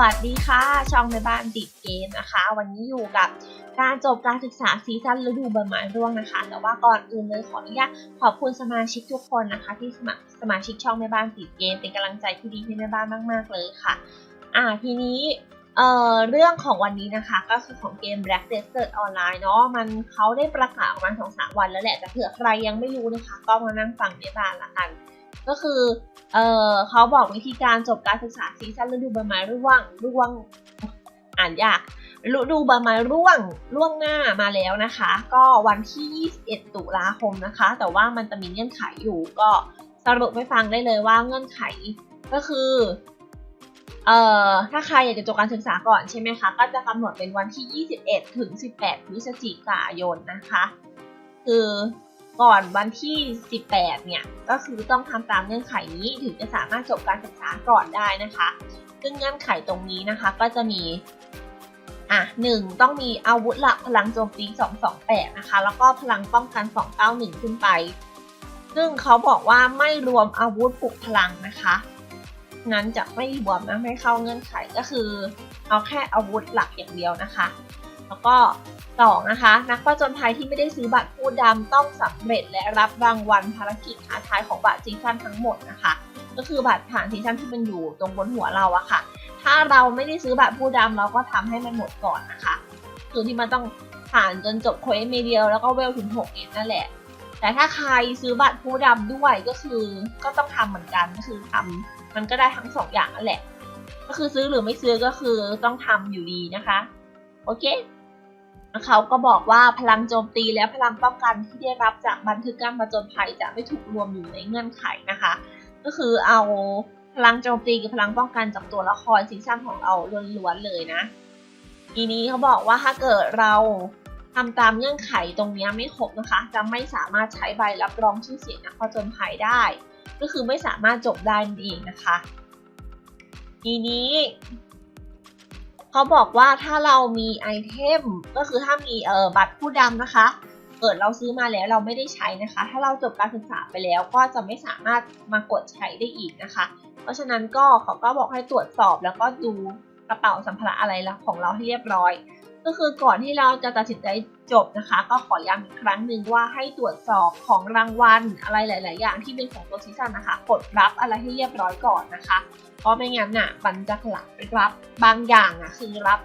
วัสดีค่ะ ช่องในบ้านติดเกมนะคะ วันนี้อยู่กับการจบการศึกษาซีซั่นฤดูใบไม้ร่วงนะคะ แต่ว่าก่อนอื่นเลยขออนุญาตขอบคุณสมาชิกทุกคนนะคะ ที่สมัครสมาชิกช่องแม่บ้านติดเกม เป็นกำลังใจที่ดีให้แม่บ้านมากๆเลยค่ะ อ่าทีนี้เอ่อเรื่องของวันนี้นะคะก็คือของเกม Black Desert Online เนาะมันเขาได้ประกาศออกมาสองสามวันแล้วแหละแต่เผื่อใครยังไม่รู้นะคะ ก็มานั่งฟังแม่บ้านละกัน ก็คือเออเขาบอกวิธีการจบการศึกษาซีซั่นฤดูใบไม้ร่วงร่วงอ่านยากฤดูใบไม้ร่วงล่วงหน้ามาแล้วนะคะ ก็วันที่ 21 ตุลาคมนะคะ แต่ว่ามันจะมีเงื่อนไขอยู่ก็สรุปให้ฟังได้เลยว่าเงื่อนไขก็คือเอ่อถ้าใครอยากจะจบการศึกษาก่อนใช่ไหมคะ ก็จะกำหนดเป็นวันที่ 21 ถึง 18 พฤศจิกายนนะคะ คือ ก่อนวันที่ 18 เนี่ย ก็คือต้องทำตามเงื่อนไขนี้ถึงจะสามารถจบการศึกษาก่อนได้นะคะ ซึ่งเงื่อนไขตรงนี้นะคะก็จะมีอะหนึ่งต้องมีอาวุธหลักพลังโจมตี 228 นะคะ แล้วก็พลังป้องกัน 291 ขึ้นไป ซึ่งเขาบอกว่าไม่รวมอาวุธปลุกพลังนะคะ นั้นจะไม่รวมนะไม่เข้าเงื่อนไขก็คือ เอาแค่อาวุธหลักอย่างเดียวนะคะ แล้วก็ สอนะคะนักประจนภัยที่ไม่ได้ซื้อบัตรผู้ดำต้องสำเร็จและรับรางวัลภารกิจท้าทายของบัตรซีซั่นทั้งหมดนะคะ ก็คือบัตรผ่านซีซั่นที่มันอยู่ตรงบนหัวเราอะค่ะ ถ้าเราไม่ได้ซื้อบัตรผู้ดำเราก็ทำให้มันหมดก่อนนะคะคือที่มันต้องผ่านจนจบเควสเมเดียลแล้วก็เวลถึง6เอ็ดนั่นแหละ แต่ถ้าใครซื้อบัตรผู้ดำด้วยก็คือก็ต้องทำเหมือนกันก็คือทำมันก็ได้ทั้งสองอย่างนั่นแหละ ก็คือซื้อหรือไม่ซื้อก็คือต้องทำอยู่ดีนะคะ โอเค เขาก็บอกว่าพลังโจมตีและพลังป้องกันที่ได้รับจากบันทึกการผจญภัยจะไม่ถูกรวมอยู่ในเงื่อนไขนะคะ ก็คือเอาพลังโจมตีกับพลังป้องกันจากตัวละครซีซั่นของเราล้วนๆเลยนะทีนี้เขาบอกว่าถ้าเกิดเราทำตามเงื่อนไขตรงนี้ไม่ครบนะคะ จะไม่สามารถใช้ใบรับรองชื่อเสียงนักผจญภัยได้ ก็คือไม่สามารถจบได้นั่นเองนะคะ ทีนี้ เขาบอกว่าถ้าเรามีไอเทมก็คือถ้ามีเออบัตรผู้ดำนะคะ เกิดเราซื้อมาแล้วเราไม่ได้ใช้นะคะ ถ้าเราจบการศึกษาไปแล้วก็จะไม่สามารถมากดใช้ได้อีกนะคะ เพราะฉะนั้นก็เขาก็บอกให้ตรวจสอบแล้วก็ดูกระเป๋าสัมภาระอะไรของเราให้เรียบร้อย ก็คือก่อนที่เราจะตัดสินใจจบนะคะ ก็ขอย้ำอีกครั้งหนึ่งว่าให้ตรวจสอบของรางวัลอะไรหลาย ๆ อย่างที่เป็นของตัวซีซันนะคะ กดรับอะไรให้เรียบร้อยก่อนนะคะ เพราะไม่งั้นน่ะมันจะหลังไปรับบางอย่างอะคือรับ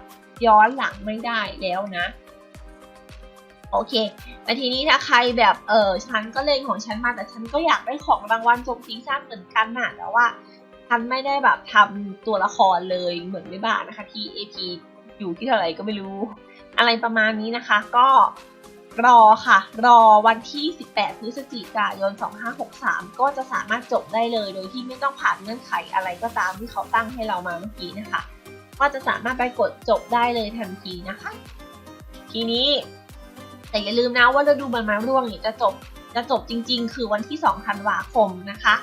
ย้อนหลังไม่ได้แล้วนะโอเคแต่ทีนี้ถ้าใครแบบเออฉันก็เล่นของฉันมาแต่ฉันก็อยากได้ของรางวัลจบซีซั่นเหมือนกันน่ะแต่ว่าฉันไม่ได้แบบทำตัวละครเลยเหมือนไม่บ้านะคะที่ AP อยู่ที่เท่าไหร่ก็ไม่รู้ อะไรประมาณนี้นะคะก็รอค่ะ รอวันที่ 18 พฤศจิกายน 2563 ก็จะสามารถจบได้เลยโดยที่ไม่ต้องผ่านเงื่อนไขอะไรก็ตามที่เขาตั้งให้เรามาเมื่อกี้นะคะ ก็จะสามารถไปกดจบได้เลยทันทีนะคะ ทีนี้แต่อย่าลืมนะว่าฤดูใบไม้ร่วงเนี่ยจะจบจะจบจริง ๆ คือวันที่ 2 ธันวาคมนะคะ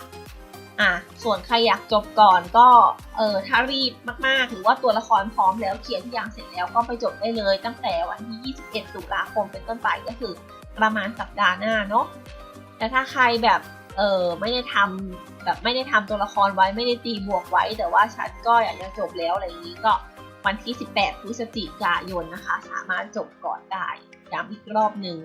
อะส่วนใครอยากจบก่อนก็เออถ้ารีบมากๆ หรือว่าตัวละครพร้อมแล้วเคลียร์ทุกอย่างเสร็จแล้วก็ไปจบได้เลย ตั้งแต่วันที่ 21 ตุลาคมเป็นต้นไปก็คือประมาณสัปดาห์หน้าเนาะแต่ถ้าใครแบบเออไม่ได้ทำแบบไม่ได้ทำตัวละครไว้ไม่ได้ตีบวกไว้ แต่ว่าฉันก็อยากจะจบแล้วอะไรอย่างนี้ก็วันที่ 18 พฤศจิกายนนะคะ สามารถจบก่อนได้ย้ำอีกรอบหนึ่ง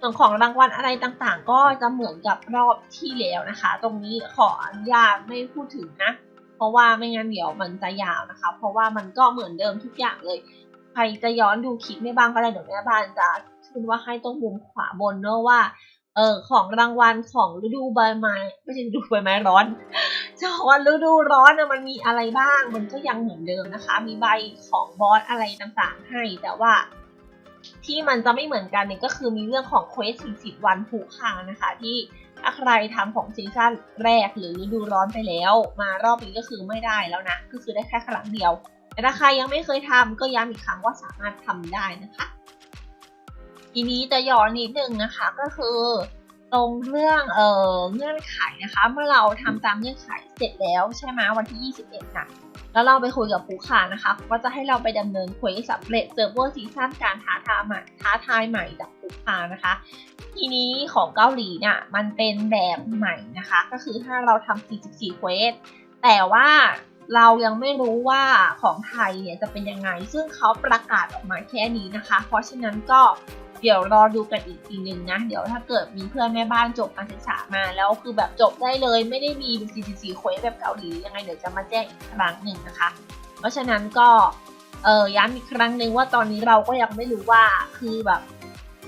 ส่วนของรางวัลอะไรต่างๆ ก็จะเหมือนกับรอบที่แล้วนะคะ ตรงนี้ขออนุญาตไม่พูดถึงนะ เพราะว่าไม่งั้นเดี๋ยวมันจะยาวนะคะ เพราะว่ามันก็เหมือนเดิมทุกอย่างเลย ใครจะย้อนดูคลิปไม่บ้างก็ได้เดี๋ยวแม่บ้านจะขึ้นว่าให้ตรงมุมขวาบนเนอะว่าเออของรางวัลของฤดูใบไม้ไม่ใช่ฤดูใบไม้ร้อนจะบอกว่าฤดูร้อนนะมันมีอะไรบ้าง มันก็ยังเหมือนเดิมนะคะ มีใบของบอสอะไรต่างๆให้แต่ว่า ที่มันจะไม่เหมือนกันเนี่ยก็คือมีเรื่องของเควส 40 วันผูกคางนะคะ ที่ถ้าใครทำของซีซั่นแรกหรือฤดูร้อนไปแล้ว มารอบนี้ก็คือไม่ได้แล้วนะ ก็คือได้แค่ครั้งเดียว แต่ถ้าใครยังไม่เคยทำก็ย้ำอีกครั้งว่าสามารถทำได้นะคะ ทีนี้จะย้อนนิดนึงนะคะก็คือตรงเรื่องเอ่อเงื่อนไขนะคะ เมื่อเราทำตามเงื่อนไขเสร็จแล้วใช่ไหมวันที่ 21น่ะ แล้วเราไปคุยกับผู้ขานะคะเขาก็จะให้เราไปดำเนินเควสสำเร็จเซิร์ฟเวอร์ซีซั่นการท้าทายใหม่ท้าทายใหม่จากผู้ขานะคะ ทีนี้ของเกาหลีเนี่ยมันเป็นแบบใหม่นะคะ ก็คือถ้าเราทำ44เควสแต่ว่า เรายังไม่รู้ว่าของไทยเนี่ยจะเป็นยังไง ซึ่งเขาประกาศออกมาแค่นี้นะคะ เพราะฉะนั้นก็เดี๋ยวรอดูกันอีกทีนึงนะ เดี๋ยวถ้าเกิดมีเพื่อนแม่บ้านจบการศึกษามาแล้วคือแบบจบได้เลยไม่ได้มี CCC ควสแบบเกาหลียังไงเดี๋ยวจะมาแจ้งอีกครั้งหนึ่งนะคะ เพราะฉะนั้นก็เออย้ำอีกครั้งหนึ่งว่าตอนนี้เราก็ยังไม่รู้ว่าคือแบบ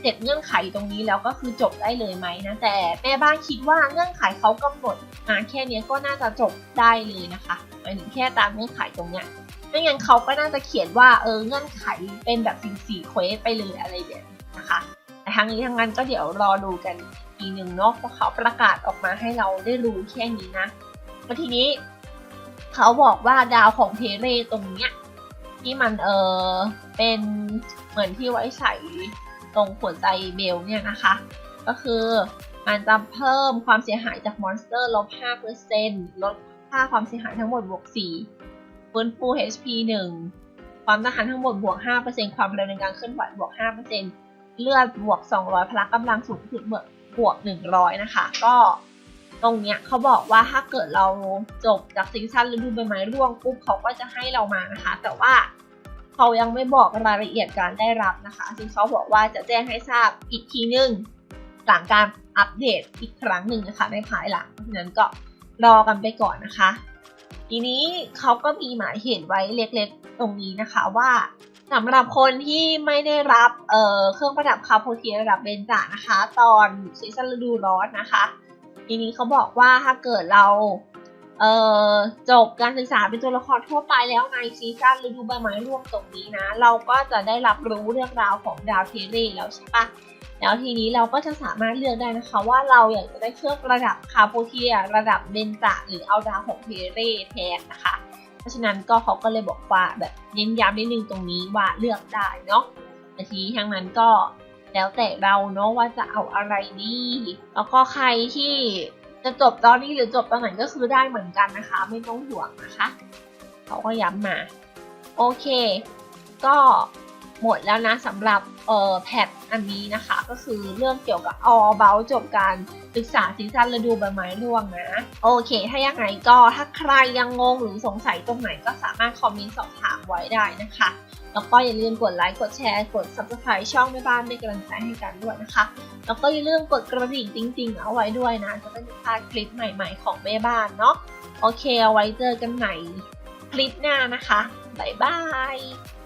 เสร็จเงื่อนไขตรงนี้แล้วก็คือจบได้เลยไหมนะแต่แม่บ้านคิดว่าเงื่อนไขเขากำหนดมาแค่นี้ก็น่าจะจบได้เลยนะคะหมายถึงแค่ตามเงื่อนไขตรงเนี้ยไม่งั้นเขาก็น่าจะเขียนว่าเออเงื่อนไขเป็นแบบสิ่งสี่เควสไปเลยอะไรแบบนี้นะคะแต่ทั้งนี้ทั้งนั้นก็เดี๋ยวรอดูกันอีกหนึ่งเนาะเพราะเขาประกาศออกมาให้เราได้รู้แค่นี้นะแล้วทีนี้เขาบอกว่าดาวของเพเรตรงเนี้ยที่มันเออเป็นเหมือนที่ไว้ใส่ ตรงหัวใจเบลเนี่ยนะคะ ก็คือมันจะเพิ่มความเสียหายจากมอนสเตอร์ลบ5%ลดค่าความเสียหายทั้งหมดบวก4ฟื้นฟู HP 1 ความต้านทานทั้งหมดบวก 5%ความเร็วในการเคลื่อนไหวบวก 5%เลือดบวก 200 พละกำลังสูงสุดบวกบวก100 นะคะ ก็ตรงเนี้ยเขาบอกว่าถ้าเกิดเราจบจากซีซั่นฤดูใบไม้ร่วงปุ๊บเขาก็จะให้เรามานะคะ แต่ว่า เขายังไม่บอกรายละเอียดการได้รับนะคะซึ่งเขาบอกว่าจะแจ้งให้ทราบอีกทีนึงหลังการอัปเดตอีกครั้งหนึ่งนะคะในภายหลังเพราะฉะนั้นก็รอกันไปก่อนนะคะ ทีนี้เขาก็มีหมายเหตุไว้เล็กๆตรงนี้นะคะว่าสำหรับคนที่ไม่ได้รับเเครื่องประดับคาโพเทียระดับเบนจานะคะ ตอนซีซั่นฤดูร้อนนะคะ ทีนี้เขาบอกว่าถ้าเกิดเรา เอ่อจบการศึกษาเป็นตัวละครทั่วไปแล้วในซีซั่นฤดูใบไม้ร่วงตรงนี้นะ เราก็จะได้รับรู้เรื่องราวของดาวเทเรแล้วใช่ปะแล้วทีนี้เราก็จะสามารถเลือกได้นะคะ ว่าเราอยากจะได้เครื่องระดับคาโพเทีย ระดับเบนจาหรือเอาดาวของเทเรแทนนะคะ เพราะฉะนั้นก็เขาก็เลยบอกว่าแบบเน้นย้ำนิดนึงตรงนี้ว่าเลือกได้เนาะแต่ทีนี้ทั้งนั้นก็แล้วแต่เราเนาะว่าจะเอาอะไรดี แล้วก็ใครที่ จะจบตอนนี้หรือจบตอนไหนก็คือได้เหมือนกันนะคะ ไม่ต้องห่วงนะคะ เขาก็ย้ำมา โอเค ก็ หมดแล้วนะสำหรับเอ่อแพทอันนี้นะคะ ก็คือเรื่องเกี่ยวกับ all about จบการศึกษาซีซั่นฤดูใบไม้ร่วงนะ โอเค ถ้ายังไงก็ถ้าใครยังงงหรือสงสัยตรงไหนก็สามารถคอมเมนต์สอบถามไว้ได้นะคะ แล้วก็อย่าลืมกดไลค์กดแชร์ กด subscribe ช่องแม่บ้านเป็นกำลังใจให้กันด้วยนะคะ แล้วก็อย่าลืมกดกระดิ่งจริงๆ เอาไว้ด้วยนะ จะได้ไม่พลาดคลิปใหม่ๆ ของแม่บ้านเนาะโอเคเอาไว้เจอกันใหม่คลิปหน้านะคะบ๊ายบาย